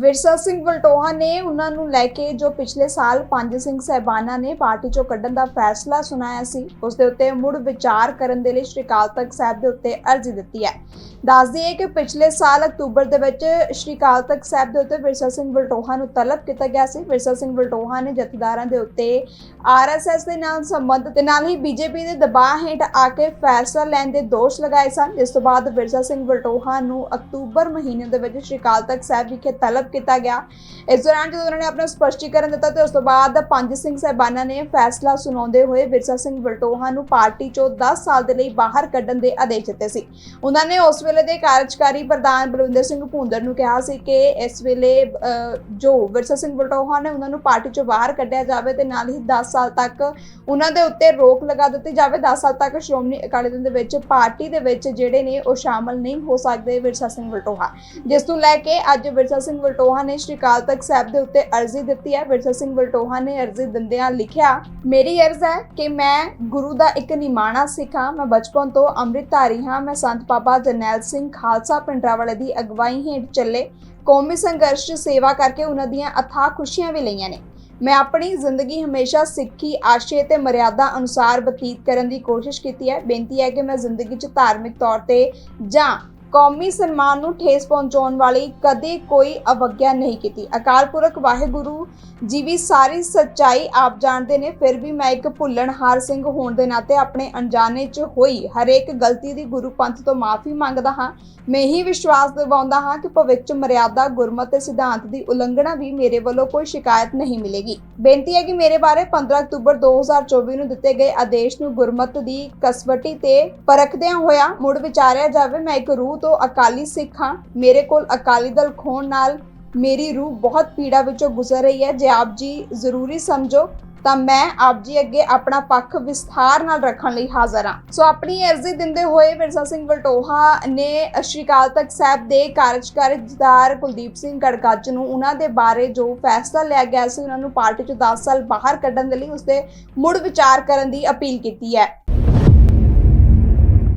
ਵਿਰਸਾ ਸਿੰਘ ਵਲਟੋਹਾ ਨੇ ਉਹਨਾਂ ਨੂੰ ਲੈ ਕੇ ਜੋ ਪਿਛਲੇ ਸਾਲ ਪੰਜ ਸਿੰਘ ਸਹਿਬਾਨਾਂ ਨੇ ਪਾਰਟੀ ਚੋਂ ਕੱਢਣ ਦਾ ਫੈਸਲਾ ਸੁਣਾਇਆ ਸੀ, ਉਸ ਦੇ ਉੱਤੇ ਮੁੜ ਵਿਚਾਰ ਕਰਨ ਦੇ ਲਈ ਸ਼੍ਰੀ ਅਕਾਲ ਤਖਤ ਸਾਹਿਬ ਦੇ ਉੱਤੇ ਅਰਜ਼ੀ ਦਿੱਤੀ ਹੈ। ਦੱਸ ਦਈਏ ਕਿ ਪਿਛਲੇ ਸਾਲ ਅਕਤੂਬਰ ਦੇ ਵਿੱਚ ਸ਼੍ਰੀ ਅਕਾਲ ਤਖਤ ਸਾਹਿਬ ਦੇ ਉੱਤੇ ਵਿਰਸਾ ਸਿੰਘ ਵਲਟੋਹਾ ਨੂੰ ਤਲਬ ਕੀਤਾ ਗਿਆ ਸੀ। ਵਿਰਸਾ ਸਿੰਘ ਵਲਟੋਹਾ ਨੇ ਜਥੇਦਾਰਾਂ ਦੇ ਉੱਤੇ ਆਰਐਸਐਸ ਦੇ ਨਾਲ ਸੰਬੰਧ ਤੇ ਨਾਲ ਹੀ ਬੀਜੇਪੀ ਦੇ ਦਬਾਅ ਹੇਠ ਆ ਕੇ ਫੈਸਲਾ ਲੈਣ ਦੇ ਦੋਸ਼ ਲਗਾਏ ਸਨ। ਜਿਸ ਤੋਂ ਬਾਅਦ ਵਿਰਸਾ ਸਿੰਘ ਵਲਟੋਹਾ ਨੂੰ ਅਕਤੂਬਰ ਮਹੀਨੇ ਦੇ ਵਿੱਚ ਸ਼੍ਰੀ ਅਕਾਲ ਤਖਤ ਸਾਹਿਬ ਵਿਖੇ ਤਲਬ ਕੀਤਾ ਗਿਆ। ਇਸ ਦੌਰਾਨ ਜਦੋਂ ਉਹਨਾਂ ਨੇ ਆਪਣਾ ਸਪਸ਼ਟੀਕਰਨ ਦਿੱਤਾ ਤੇ ਉਸ ਤੋਂ ਬਾਅਦ ਪੰਜ ਸਿੰਘ ਸਹਿਬਾਨਾਂ ਨੇ ਫੈਸਲਾ ਸੁਣਾਉਂਦੇ ਹੋਏ ਵਿਰਸਾ ਸਿੰਘ ਵਲਟੋਹਾ ਨੂੰ ਪਾਰਟੀ ਚੋਂ 10 ਸਾਲ ਦੇ ਲਈ ਬਾਹਰ ਕੱਢਣ ਦੇ ਆਦੇਸ਼ ਦਿੱਤੇ ਸੀ। ਉਹਨਾਂ ਨੇ ਉਸ ਵੇਲੇ ਦੇ ਕਾਰਜਕਾਰੀ ਪ੍ਰਧਾਨ ਬਲਵਿੰਦਰ ਸਿੰਘ ਭੂੰਦਰ ਨੂੰ ਕਿਹਾ ਸੀ ਕਿ ਇਸ ਵੇਲੇ ਜੋ ਵਿਰਸਾ ਸਿੰਘ ਵਲਟੋਹਾ ਨੇ ਉਹਨਾਂ ਨੂੰ ਪਾਰਟੀ ਚੋਂ ਬਾਹਰ ਕੱਢਿਆ ਜਾਵੇ ਤੇ ਨਾਲ ਹੀ 10 ਸਾਲ ਤੱਕ ਉਹਨਾਂ ਦੇ ਉੱਤੇ ਰੋਕ ਲਗਾ ਦਿੱਤੀ ਜਾਵੇ। 10 ਸਾਲ ਤੱਕ ਸ਼੍ਰੋਮਣੀ ਅਕਾਲੀ ਦਲ ਦੇ ਵਿੱਚ ਪਾਰਟੀ ਦੇ ਵਿੱਚ ਜਿਹੜੇ ਨੇ ਉਹ ਸ਼ਾਮਲ ਨਹੀਂ ਹੋ ਸਕਦੇ ਵਿਰਸਾ ਸਿੰਘ ਵਲਟੋਹਾ। ਜਿਸ ਤੋਂ ਲੈ ਕੇ ਅੱਜ ਵਿਰਸਾ ਸਿੰਘ ਵਲਟੋਹਾ ਨੇ ਸ਼੍ਰੀ ਅਕਾਲ ਤਖਤ ਸਾਹਿਬ ਦੇ ਉੱਤੇ ਅਰਜ਼ੀ ਦਿੱਤੀ ਹੈ ਵਿਰਸਾ ਸਿੰਘ ਵਲਟੋਹਾ ਨੇ ਅਰਜ਼ੀ ਦਿੰਦਿਆਂ ਲਿਖਿਆ, ਮੇਰੀ ਅਰਜ਼ ਹੈ ਕਿ ਮੈਂ ਗੁਰੂ ਦਾ ਇੱਕ ਨਿਮਾਣਾ ਸਿੱਖ, ਮੈਂ ਬਚਪਨ ਤੋਂ ਅੰਮ੍ਰਿਤਧਾਰੀ ਹਾਂ, ਮੈਂ ਸੰਤ ਬਾਬਾ ਜਰਨੈਲ ਸਿੰਘ ਖਾਲਸਾ ਪਿੰਡਰਾਵਾਲੇ ਦੀ ਅਗਵਾਈ ਹੇਠ ਚੱਲੇ, ਕੌਮੀ ਸੰਘਰਸ਼ 'ਚ ਸੇਵਾ ਕਰਕੇ ਉਹਨਾਂ ਦੀਆਂ ਅਥਾਹ ਖੁਸ਼ੀਆਂ ਵੀ ਲਈਆਂ ਨੇ। ਮੈਂ ਆਪਣੀ ਜ਼ਿੰਦਗੀ ਹਮੇਸ਼ਾ ਸਿੱਖੀ, ਆਸ਼ੇ ਤੇ ਮਰਿਆਦਾ ਅਨੁਸਾਰ ਬਤੀਤ ਕਰਨ ਦੀ ਕੋਸ਼ਿਸ਼ ਕੀਤੀ ਹੈ। ਬੇਨਤੀ ਹੈ ਕਿ ਮੈਂ ਜ਼ਿੰਦਗੀ 'ਚ ਧਾਰਮਿਕ ਤੌਰ ਤੇ ਜਾਂ ਕੌਮੀ ਸਨਮਾਨ ਨੂੰ ਠੇਸ ਪਹੁੰਚਾਉਣ ਵਾਲੀ ਕਦੇ ਕੋਈ ਅਵਗਿਆ ਨਹੀਂ ਕੀਤੀ। ਅਕਾਲ ਪੁਰਖ ਵਾਹਿਗੁਰੂ ਜੀ ਵੀ ਸਾਰੀ ਸੱਚਾਈ ਆਪ ਜਾਣਦੇ ਨੇ, ਫਿਰ ਵੀ ਮੈਂ ਇੱਕ ਭੁੱਲਣਹਾਰ ਸਿੰਘ ਹੋਣ ਦੇ ਨਾਤੇ ਆਪਣੇ ਅਣਜਾਣੇ 'ਚ ਹੋਈ। ਹਰੇਕ ਗਲਤੀ ਦੀ ਗੁਰੂ ਪੰਥ ਤੋਂ ਮਾਫੀ ਮੰਗਦਾ ਹਾਂ। ਮੈਂ ਹੀ ਵਿਸ਼ਵਾਸ ਦਿਵਾਉਂਦਾ ਹਾਂ ਕਿ ਭਵਿੱਖ 'ਚ ਮਰਿਆਦਾ, ਗੁਰਮਤਿ ਤੇ ਸਿਧਾਂਤ ਦੀ ਉਲੰਘਣਾ ਵੀ ਮੇਰੇ ਵੱਲੋਂ ਕੋਈ ਸ਼ਿਕਾਇਤ ਨਹੀਂ ਮਿਲੇਗੀ। ਬੇਨਤੀ ਹੈ ਕਿ ਮੇਰੇ ਬਾਰੇ 15 ਅਕਤੂਬਰ 2024 ਨੂੰ ਦਿੱਤੇ ਗਏ ਆਦੇਸ਼ ਨੂੰ ਗੁਰਮਤਿ ਦੀ ਕਸਵੱਟੀ ਤੇ ਪਰਖਦਿਆਂ ਹੋਇਆ ਮੁੜ ਵਿਚਾਰਿਆ ਜਾਵੇ, ਮੈਂ ਇੱਕ ਰੂਹ ਤੋਂ ਅਕਾਲੀ ਸਿੱਖ ਹਾਂ। ਮੇਰੇ ਕੋਲ ਅਕਾਲੀ ਦਲ ਖੋਣ ਨਾਲ ਮੇਰੀ ਰੂਹ ਬਹੁਤ ਪੀੜਾ ਵਿੱਚੋਂ ਗੁਜ਼ਰ ਰਹੀ ਹੈ। ਜੇ ਆਪ ਜੀ ਜ਼ਰੂਰੀ ਸਮਝੋ, ਤਾਂ ਮੈਂ ਆਪ ਜੀ ਅੱਗੇ ਆਪਣਾ ਪੱਖ ਵਿਸਥਾਰ ਨਾਲ ਰੱਖਣ ਲਈ ਹਾਜ਼ਰ ਹਾਂ। ਸੋ ਆਪਣੀ ਅਰਜ਼ੀ ਦਿੰਦੇ ਹੋਏ ਵਿਰਸਾ ਸਿੰਘ ਵਲਟੋਹਾ ਨੇ ਸ਼੍ਰੀ ਅਕਾਲ ਤਖਤ ਸਾਹਿਬ ਦੇ ਕਾਰਜਕਾਰੀ ਜਥੇਦਾਰ ਕੁਲਦੀਪ ਸਿੰਘ ਗੜਗੱਜ ਨੂੰ ਉਹਨਾਂ ਦੇ ਬਾਰੇ ਜੋ ਫੈਸਲਾ ਲਿਆ ਗਿਆ ਸੀ, ਉਹਨਾਂ ਨੂੰ ਪਾਰਟੀ ਚੋਂ 10 ਸਾਲ ਬਾਹਰ ਕੱਢਣ ਦੇ ਲਈ ਉਸਦੇ ਮੁੜ ਵਿਚਾਰ ਕਰਨ ਦੀ ਅਪੀਲ ਕੀਤੀ ਹੈ।